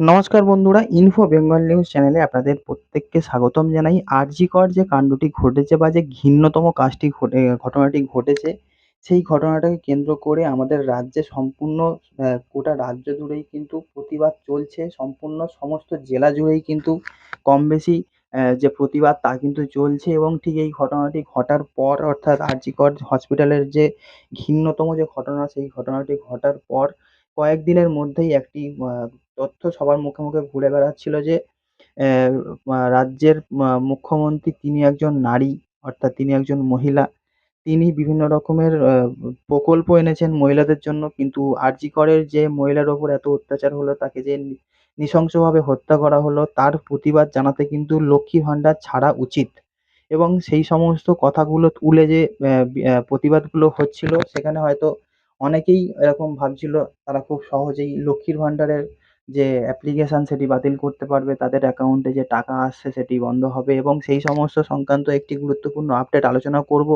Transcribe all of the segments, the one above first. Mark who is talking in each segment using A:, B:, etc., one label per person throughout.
A: নমস্কার বন্ধুরা info Bengal news চ্যানেলে আপনাদের প্রত্যেককে স্বাগতম জানাই। আরজিকর যে কাণ্ডটি ঘটেছে বা যে ঘৃণ্যতম কাজটি ঘটে, ঘটনাটি ঘটেছে, সেই ঘটনাটাকে কেন্দ্র করে আমাদের রাজ্যে সম্পূর্ণ গোটা রাজ্য জুড়েই কিন্তু প্রতিবাদ চলছে। সম্পূর্ণ সমস্ত জেলা জুড়েই কিন্তু কম বেশি যে প্রতিবাদ তা কিন্তু চলছে এবং ঠিক এই ঘটনাটি ঘটার পর অর্থাৎ আরজিকর হসপিটালের যে ঘৃণ্যতম যে ঘটনা, সেই ঘটনাটি ঘটার পর কয়েকদিনের মধ্যেই একটি তথ্য সবার মুখে মুখে ঘুরে বেড়াচ্ছিল যে রাজ্যের মুখ্যমন্ত্রী তিনি একজন নারী, অর্থাৎ তিনি একজন মহিলা। তিনি বিভিন্ন রকমের প্রকল্প এনেছেন মহিলাদের জন্য, কিন্তু আরজি করের যে মহিলার ওপর এত অত্যাচার হলো, তাকে যে নৃশংসভাবে হত্যা করা হলো, তার প্রতিবাদ জানাতে কিন্তু লক্ষ্মী ভাণ্ডার ছাড়া উচিত। এবং সেই সমস্ত কথাগুলো তুলে যে প্রতিবাদগুলো হচ্ছিল, সেখানে হয়তো অনেকেই এরকম ভাবছিল, তারা খুব সহজেই লক্ষ্মীর ভাণ্ডারের যে অ্যাপ্লিকেশন সেটি বাতিল করতে পারবে, তাদের অ্যাকাউন্টে যে টাকা আসছে সেটি বন্ধ হবে এবং সেই সমস্ত সংক্রান্ত একটি গুরুত্বপূর্ণ আপডেট আলোচনা করব।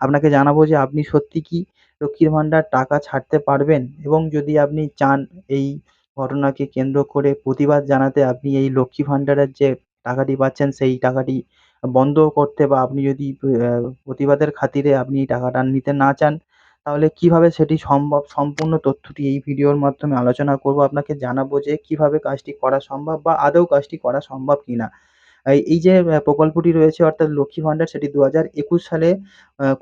A: আপনাকে জানাব যে আপনি সত্যি কি লক্ষ্মীর ভাণ্ডার টাকা ছাড়তে পারবেন এবং যদি আপনি চান এই ঘটনাকে কেন্দ্র করে প্রতিবাদ জানাতে আপনি এই লক্ষ্মী ভাণ্ডারের যে টাকাটি পাচ্ছেন সেই টাকাটি বন্ধ করতে বা আপনি যদি প্রতিবাদের খাতিরে আপনি টাকাটা নিতে না চান তাহলে কীভাবে সেটি সম্ভব, সম্পূর্ণ তথ্যটি এই ভিডিওর মাধ্যমে আলোচনা করব, আপনাকে জানাব যে কীভাবে কাজটি করা সম্ভব বা আদৌ কাজটি করা সম্ভব কিনা। এই এই যে প্রকল্পটি রয়েছে অর্থাৎ লক্ষ্মী ভাণ্ডার, সেটি দু হাজার একুশ সালে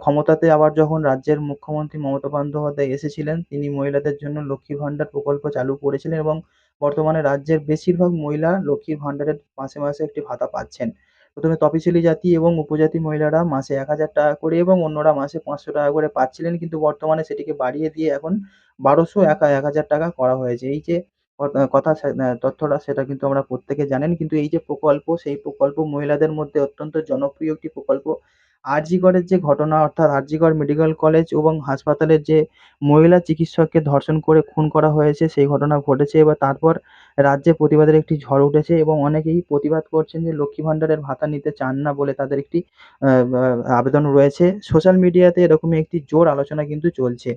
A: ক্ষমতাতে আবার যখন রাজ্যের মুখ্যমন্ত্রী মমতা বন্দ্যোপাধ্যায় এসেছিলেন, তিনি মহিলাদের জন্য লক্ষ্মী ভাণ্ডার প্রকল্প চালু করেছিলেন এবং বর্তমানে রাজ্যের বেশিরভাগ মহিলা লক্ষ্মীর ভাণ্ডারের মাসে মাসে একটি ভাতা পাচ্ছেন। প্রথমে তফসিলি জাতি এবং উপজাতি মহিলারা মাসে এক হাজার টাকা করে এবং অন্যরা মাসে পাঁচশো টাকা করে পাচ্ছিলেন। কিন্তু বর্তমানে সেটিকে বাড়িয়ে দিয়ে এখন বারোশো এক এক হাজার টাকা করা হয়েছে। এই যে কথা তথ্যটা সেটা কিন্তু আমরা প্রত্যেকে জানেন। কিন্তু এই যে প্রকল্প, সেই প্রকল্প মহিলাদের মধ্যে অত্যন্ত জনপ্রিয় একটি প্রকল্প আরজিকরের যে ঘটনা, অর্থাৎ আরজিকর মেডিকেল কলেজ এবং হাসপাতালের যে মহিলা চিকিৎসককে ধর্ষণ করে খুন করা হয়েছে, সেই ঘটনা ঘটেছে। এবার তারপর রাজ্যে প্রতিবাদের একটি ঝড় উঠেছে এবং অনেকেই প্রতিবাদ করছেন যে লক্ষ্মী ভাণ্ডারের ভাতা নিতে চান না বলে তাদের একটি আবেদন রয়েছে। সোশ্যাল মিডিয়াতে এরকমই একটি জোর আলোচনা কিন্তু চলছে।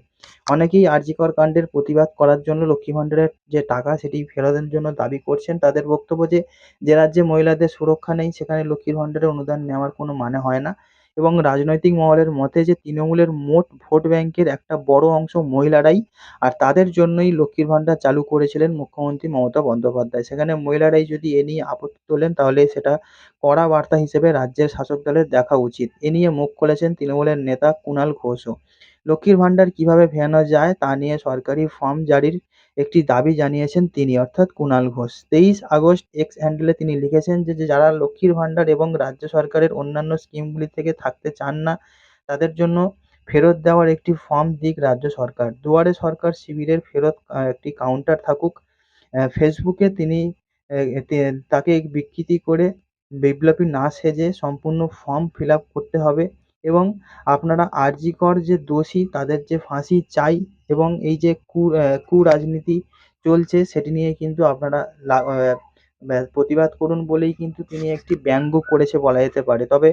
A: অনেকেই আরজিকর কাণ্ডের প্রতিবাদ করার জন্য লক্ষ্মী ভাণ্ডারের যে টাকা সেটি ফেরতের জন্য দাবি করছেন। তাদের বক্তব্য যে যে রাজ্যে মহিলাদের সুরক্ষা নেই, সেখানে লক্ষ্মীর ভাণ্ডারের অনুদান নেওয়ার কোনো মানে হয় না। এবং রাজনৈতিক মহলের মতে যে তৃণমূলের মোট ভোট ব্যাংকের একটা বড় অংশ মহিলারাই, আর তাদের জন্যই লক্ষ্মীর ভাণ্ডার চালু করেছিলেন মুখ্যমন্ত্রী মমতা বন্দ্যোপাধ্যায়। সেখানে মহিলারাই যদি এ নিয়ে আপত্তি তোলেন, তাহলে সেটা কড়া বার্তা হিসেবে রাজ্যের শাসক দলের দেখা উচিত। এ নিয়ে মুখ খুলেছেন তৃণমূলের নেতা কুণাল ঘোষও। লক্ষ্মীর ভাণ্ডার কীভাবে ফেরানো যায় তা নিয়ে সরকারি ফর্ম জারির একটি দাবি জানিয়েছেন তিনি, অর্থাৎ কুণাল ঘোষ। তেইশ আগস্ট এক্স হ্যান্ডেলে তিনি লিখেছেন যে যারা লক্ষ্মীর ভাণ্ডার এবং রাজ্য সরকারের অন্যান্য স্কিমগুলি থেকে থাকতে চান না, তাদের জন্য ফেরত দেওয়ার একটি ফর্ম দিক রাজ্য সরকার। দুয়ারে সরকার শিবিরের ফেরত একটি কাউন্টার থাকুক। ফেসবুকে তিনি তাকে বিকৃতি করে বিপ্লবী না সেজে সম্পূর্ণ ফর্ম ফিল আপ করতে হবে। এবং আপনারা আরজিকর যে দোষী, তাদের যে ফাঁসি চাই এবং এই যে কু কুরাজনীতি চলছে, সেটি নিয়ে কিন্তু আপনারা প্রতিবাদ করুন বলেই কিন্তু তিনি একটি ব্যঙ্গ করেছে বলা যেতে পারে। তবে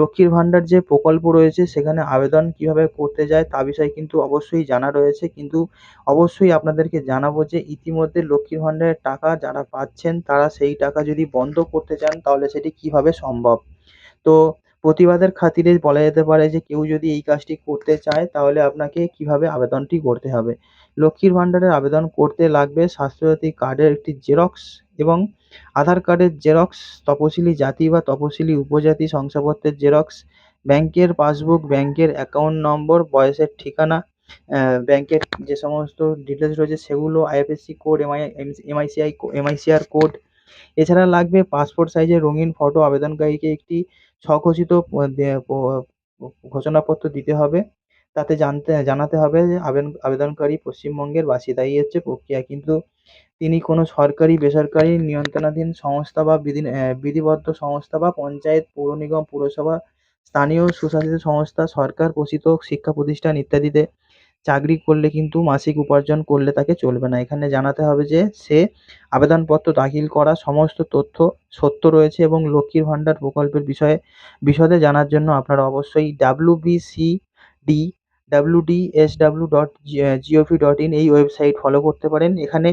A: লক্ষ্মীর ভাণ্ডার যে প্রকল্প রয়েছে, সেখানে আবেদন কীভাবে করতে যায় তা বিষয়ে কিন্তু অবশ্যই জানা রয়েছে। কিন্তু অবশ্যই আপনাদেরকে জানাব যে ইতিমধ্যে লক্ষ্মীর ভাণ্ডারের টাকা যারা পাচ্ছেন, তারা সেই টাকা যদি বন্ধ করতে চান, তাহলে সেটি কীভাবে সম্ভব? তো প্রতিবাদের খাতিরে বলা যেতে পারে যে কেউ যদি এই কাজটি করতে চায়, তাহলে আপনাকে কীভাবে আবেদনটি করতে হবে? লক্ষ্মীর ভাণ্ডারের আবেদন করতে লাগবে স্বাস্থ্যসাথী কার্ডের একটি জেরক্স এবং আধার কার্ডের জেরক্স, তপশিলি জাতি বা তপশিলি উপজাতি শংসাপত্রের জেরক্স, ব্যাংকের পাসবুক, ব্যাংকের অ্যাকাউন্ট নম্বর, বয়সের ঠিকানা ব্যাংকের যে সমস্ত ডিটেলস রয়েছে সেগুলো, IFSC code, MI MICI, MICR code এছাড়া লাগবে পাসপোর্ট সাইজের রঙিন ফটো আবেদনকারীকে একটি স্বঘোষিত ঘোষণাপত্র দিতে হবে। তাতে জানতে, জানাতে হবে যে আবেদন, আবেদনকারী পশ্চিমবঙ্গের বাসিন্দা হচ্ছে প্রক্রিয়া। কিন্তু তিনি কোনো সরকারি, বেসরকারি নিয়ন্ত্রণাধীন সংস্থা বা বিধি বিধিবদ্ধ সংস্থা বা পঞ্চায়েত, পৌর নিগম, পুরসভা, স্থানীয় সুশাসিত সংস্থা, সরকার পোষিত শিক্ষা প্রতিষ্ঠান ইত্যাদিতে চাকরি করলে কিন্তু মাসিক উপার্জন করলে তাকে চলবে না। এখানে জানাতে হবে যে সে আবেদনপত্র দাখিল করা, সমস্ত তথ্য সত্য রয়েছে এবং লক্ষ্মীর ভাণ্ডার প্রকল্পের বিষয়ে বিশদে জানার জন্য আপনারা অবশ্যই WBCD WDSW dot gov dot in এই ওয়েবসাইট ফলো করতে পারেন। এখানে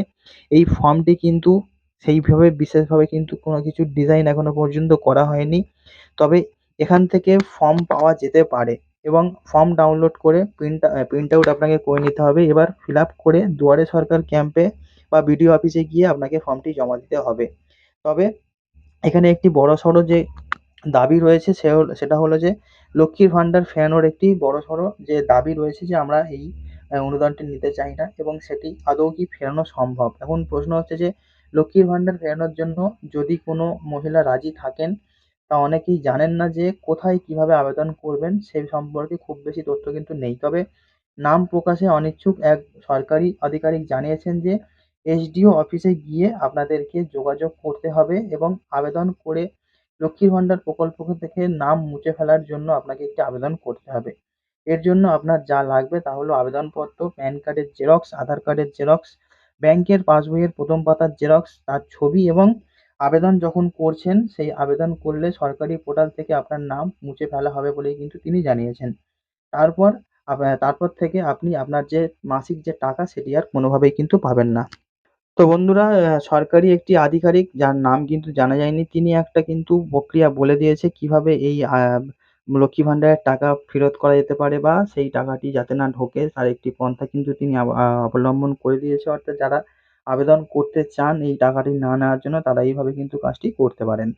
A: এই ফর্মটি কিন্তু সেইভাবে, বিশেষভাবে কিন্তু কোনো কিছু ডিজাইন এখনও পর্যন্ত করা হয়নি। তবে এখান থেকে ফর্ম পাওয়া যেতে পারে। এবং ফর্ম ডাউনলোড করে প্রিন্ট প্রিন্ট আউট আপনাকে করে নিতে হবে। এবার ফিল আপ করে দুয়ারে সরকার ক্যাম্পে বা বিডিও অফিসে গিয়ে আপনাকে ফর্মটি জমা দিতে হবে। তবে এখানে একটি বড়সড় যে দাবি রয়েছে, সে সেটা হলো যে লক্ষ্মীর ভাণ্ডার ফেরানোর একটি বড়সড় যে দাবি রয়েছে যে আমরা এই অনুদানটি নিতে চাই না এবং সেটি আদৌ কি ফেরানো সম্ভব। এখন প্রশ্ন হচ্ছে যে লক্ষ্মীর ভাণ্ডার ফেরানোর জন্য যদি কোনো মহিলা রাজি থাকেন তা অনেকেই জানেন না যে কোথায় কীভাবে আবেদন করবেন সেই সম্পর্কে খুব বেশি তথ্য কিন্তু নেই। তবে নাম প্রকাশে অনিচ্ছুক এক সরকারি আধিকারিক জানিয়েছেন যে এসডিও অফিসে গিয়ে আপনাদেরকে যোগাযোগ করতে হবে এবং আবেদন করে লক্ষ্মীর ভাণ্ডার প্রকল্প থেকে নাম মুছে ফেলার জন্য আপনাকে একটি আবেদন করতে হবে। এর জন্য আপনার যা লাগবে তা হলো আবেদনপত্র, প্যান কার্ডের জেরক্স, আধার কার্ডের জেরক্স, ব্যাংকের পাসবইয়ের প্রথম পাতার জেরক্স, তার ছবি এবং আবেদন যখন করছেন, সেই আবেদন করলে সরকারি পোর্টাল থেকে আপনার নাম মুছে ফেলা হবে বলেই কিন্তু তিনি জানিয়েছেন। তারপর তারপর থেকে আপনি আপনার যে মাসিক যে টাকা, সেটি আর কোনোভাবেই কিন্তু পাবেন না। তো বন্ধুরা সরকারি একটি আধিকারিক, যার নাম কিন্তু জানা যায়নি, তিনি একটা কিন্তু প্রক্রিয়া বলে দিয়েছে কীভাবে এই লক্ষ্মী ভাণ্ডারের টাকা ফেরত করা যেতে পারে বা সেই টাকাটি যাতে না ঢোকে, তার একটি পন্থা কিন্তু তিনি অবলম্বন করে দিয়েছে। অর্থাৎ যারা আবেদন করতে চান এই টাকাটি না নেওয়ার জন্য তারা এইভাবে কিন্তু কাজটি করতে পারেন।